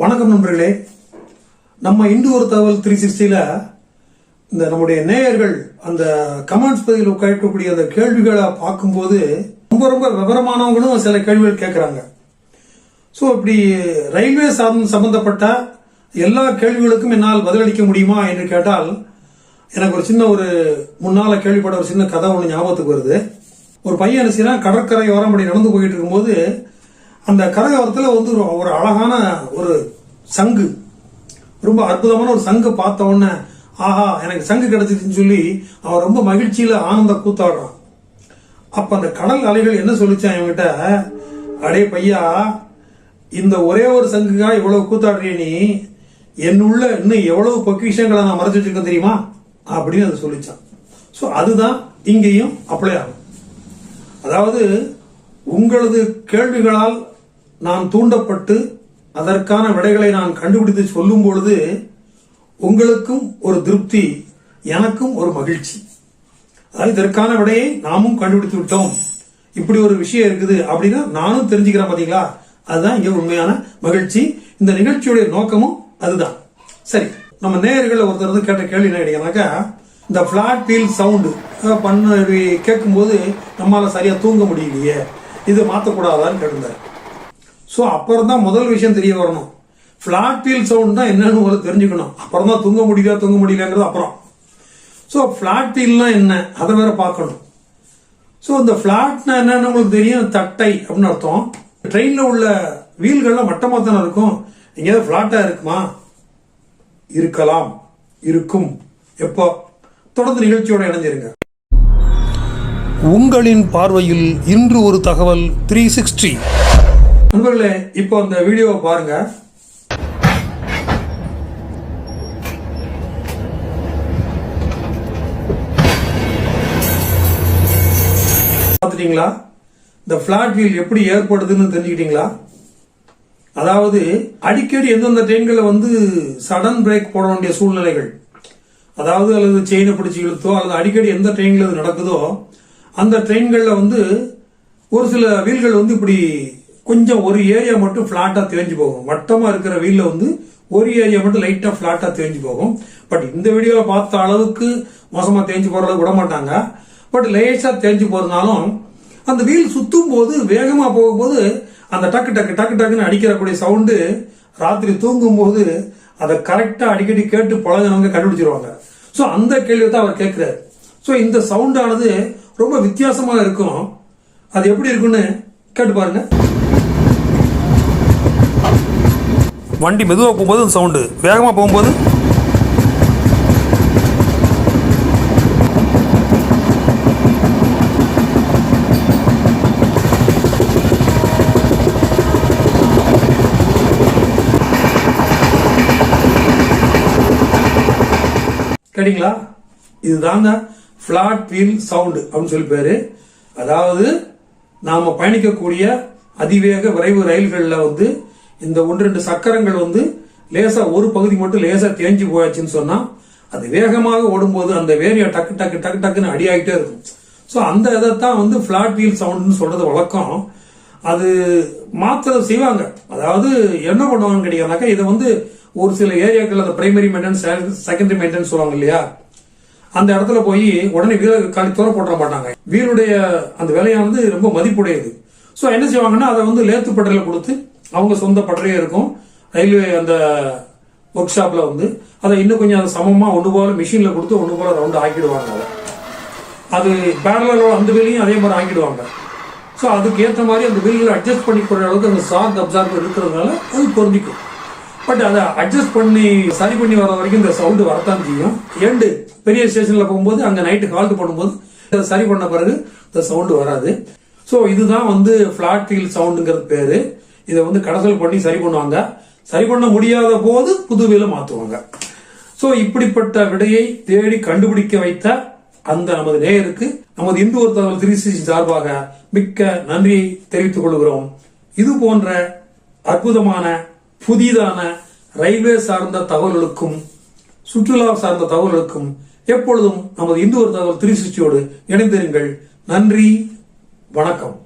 வணக்கம் நண்பர்களே. நம்ம இந்து ஒரு தகவல் த்ரீ சிக்ஸ்டியில் இந்த நம்முடைய நேயர்கள் அந்த கமெண்ட்ஸ் பதிவில் கேட்கக்கூடிய அந்த கேள்விகளை பார்க்கும்போது ரொம்ப ரொம்ப விவரமானவங்களும் சில கேள்விகள் கேட்குறாங்க ஸோ இப்படி ரயில்வே சார்ந்த சம்பந்தப்பட்ட எல்லா கேள்விகளுக்கும் என்னால் பதிலளிக்க முடியுமா என்று கேட்டால் எனக்கு ஒரு சின்ன ஒரு முன்னால் கேள்விப்பட்ட ஒரு சின்ன கதை ஒன்று ஞாபகத்துக்கு வருது. ஒரு பையன் என்ன செய்யறான் கடற்கரை ஓரம் அப்படி நடந்து போயிட்டு இருக்கும்போது அந்த கரகாரத்தில் வந்து ஒரு- ஒரு அழகான ஒரு சங்கு. ரொம்ப அற்புதமான ஒரு சங்கு பார்த்த உடனே ஆஹா எனக்கு சங்கு கிடைச்சிதுன்னு சொல்லி அவன் ரொம்ப மகிழ்ச்சியில் ஆனந்த கூத்தாடுறான். அப்போ அந்த கடல் அலைகள் என்ன சொல்லிச்சான் இவங்கிட்ட அடே பையா இந்த ஒரே ஒரு சங்குக்காக இவ்வளவு கூத்தாடுறிய நீ? என்னுள்ள இன்னும் எவ்வளவு பொக்கிஷங்களை நான் மறைச்சு வச்சிருக்கேன் தெரியுமா? அப்படின்னு அது சொல்லிச்சான். ஸோ அதுதான் இங்கேயும் அப்ளை ஆகும். அதாவது உங்களது கேள்விகளால் நான் தூண்டப்பட்டு அதற்கான விடைகளை நான் கண்டுபிடித்து சொல்லும் பொழுது உங்களுக்கும் ஒரு திருப்தி எனக்கும் ஒரு மகிழ்ச்சி. அதாவது இதற்கான விடையை நாமும் கண்டுபிடித்து விட்டோம். இப்படி ஒரு விஷயம் இருக்குது அப்படின்னா நானும் தெரிஞ்சுக்கிறேன் பாத்தீங்களா? அதுதான் இங்க உண்மையான மகிழ்ச்சி. இந்த நிகழ்ச்சியுடைய நோக்கமும் அதுதான். சரி நம்ம நேயர்கள் ஒருத்தர் வந்து கேட்ட கேள்வி என்ன கேட்டீங்கன்னாக்கா இந்த பிளாட் பீல் சவுண்டு பண்ண கேட்கும்போது நம்மளால் சரியாக தூங்க முடியலையே இது மாற்றக்கூடாதான்னு கேட்டிருந்தார். ஸோ அப்புறம் தான் முதல் விஷயம் தெரிய வரணும். ஃபிளாட் வீல் சவுண்ட் தான் என்னன்னு முதல்ல தெரிஞ்சுக்கணும். அப்புறம் தான் தூங்க முடியுதா தூங்க முடியலங்கிறது அப்புறம். ஸோ ஃபிளாட் வீல்னா என்ன? அதை வேற பார்க்கணும். ஸோ இந்த ஃபிளாட்னா என்னன்னு உங்களுக்கு தெரியும் தட்டை அப்படின்னு அர்த்தம். ட்ரெயினில் உள்ள வீல்கள்லாம் மட்டமாக தானே இருக்கும்? எங்கேயாவது ஃபிளாட்டாக இருக்குமா? இருக்கலாம். இருக்கும். எப்போ? தொடர்ந்து நிகழ்ச்சியோட இணைஞ்சிருங்க. உங்களின் பார்வையில் இன்று ஒரு தகவல் த்ரீ சிக்ஸ்டி நண்பர்களே இப்போ அந்த வீடியோவை பாருங்க. பார்த்துட்டீங்களா? இந்த பிளாட் வீல் எப்படி ஏற்படுதுன்னு தெரிஞ்சுக்கிட்டீங்களா? அதாவது அடிக்கடி எந்தெந்த ட்ரெயின்களில் வந்து சடன் பிரேக் போட வேண்டிய சூழ்நிலைகள் அதாவது அல்லது செயினை பிடிச்சி இழுத்தோ அல்லது அடிக்கடி எந்த ட்ரெயினில் இது நடக்குதோ அந்த ட்ரெயின்களில் வந்து ஒரு சில வீல்கள் வந்து இப்படி கொஞ்சம் ஒரு ஏரியா மட்டும் ஃப்ளாட்டாக தேஞ்சு போகும். வட்டமாக இருக்கிற வீல்ல வந்து ஒரு ஏரியா மட்டும் லைட்டாக ஃப்ளாட்டாக தேஞ்சு போகும். பட் இந்த வீடியோவில் பார்த்த அளவுக்கு மோசமாக தேஞ்சு போகிற அளவுக்கு விட மாட்டாங்க. பட் லேசாக தேஞ்சு போகிறதுனாலும் அந்த வீல் சுற்றும் போது வேகமாக போகும்போது அந்த டக்கு டக்கு டக்கு டக்குன்னு அடிக்கிறக்கூடிய சவுண்டு ராத்திரி தூங்கும் போது அதை கரெக்டாக அடிக்கடி கேட்டு பழகினவங்க கண்டுபிடிச்சிருவாங்க. ஸோ அந்த கேள்வி தான் அவர் கேட்குறாரு. ஸோ இந்த சவுண்டானது ரொம்ப வித்தியாசமாக இருக்கும். அது எப்படி இருக்குன்னு கேட்டு பாருங்க. வண்டி மெதுவாக போகும்போது அந்த சவுண்டு. வேகமாக போகும்போது? கேட்டிங்களா? இதுதாங்க ஃப்ளாட் வீல் சவுண்டு அப்படின்னு சொல்லி பேர். அதாவது நாம் பயணிக்கக்கூடிய அதிவேக விரைவு ரயில்களில் வந்து இந்த ஒன்று ரெண்டு சக்கரங்கள் வந்து லேசா ஒரு பகுதி மட்டும் லேசா தேஞ்சு போயாச்சுன்னு சொன்னா அது வேகமாக ஓடும்போது அந்த வேரியா டக்கு டக்கு டக்கு டக்குன்னு அடியாகிட்டே இருக்கும். ஸோ அந்த இதைத்தான் வந்து ஃபிளாட் வீல் சவுண்டுன்னு சொல்றது வழக்கம். அது மாத்திர செய்வாங்க. அதாவது என்ன பண்ணுவாங்கன்னு கேட்டீங்கன்னாக்கா இதை வந்து ஒரு சில ஏரியாக்கள் அந்த பிரைமரி மெயின்டெனன்ஸ் செகண்டரி மெயின்டெனன்ஸ் சொல்லுவாங்க இல்லையா? அந்த இடத்துல போய் உடனே வீர காலி துறை போட மாட்டாங்க. வீருடைய அந்த விலையானது ரொம்ப மதிப்புடையது. ஸோ என்ன செய்வாங்கன்னா அதை வந்து லேத்து பட்டறையில் கொடுத்து அவங்க சொந்த பட்டறையே இருக்கும். ரயில்வே அந்த ஒர்க் ஷாப்ல வந்து அதை இன்னும் கொஞ்சம் அதை சமமாக ஒன்று போல மிஷினில் கொடுத்து ஒன்று போல ரவுண்டு ஆக்கிடுவாங்க அதை. அது பேரலோட அந்த வேலையும் அதே மாதிரி ஆக்கிடுவாங்க. ஸோ அதுக்கேற்ற மாதிரி அந்த வீலில் அட்ஜஸ்ட் பண்ணி போகிற அளவுக்கு அந்த சார்ட் அப்சார்பர் இருக்கிறதுனால அது பொருந்திக்கும். பட் அதை அட்ஜஸ்ட் பண்ணி சரி பண்ணி வர வரைக்கும் இந்த சவுண்டு வரத்தான் செய்யும். ஏண்டு பெரிய ஸ்டேஷனில் போகும்போது அங்கே நைட்டு ஹால்ட் பண்ணும்போது அதை சரி பண்ண பிறகு இந்த சவுண்டு வராது. ஸோ இதுதான் வந்து ஃபிளாட் ஃபீல் சவுண்டுங்கிறது பேர். இதை வந்து கடைசல் பண்ணி சரி பண்ணுவாங்க. சரி பண்ண முடியாத போது புது மாற்றுவாங்க மாத்துவாங்க. சோ இப்படிப்பட்ட விடையை தேடி கண்டுபிடிக்க வைத்த அந்த நமது நேயருக்கு நமது இந்து ஒரு தகவல் திருச்சி சார்பாக மிக்க நன்றியை தெரிவித்துக் கொள்கிறோம். இது போன்ற அற்புதமான புதிதான ரயில்வே சார்ந்த தகவல்களுக்கும் சுற்றுலா சார்ந்த தகவல்களுக்கும் எப்பொழுதும் நமது இந்து ஒரு தகவல் திருச்சியோடு இணைந்திருங்கள். நன்றி வணக்கம்.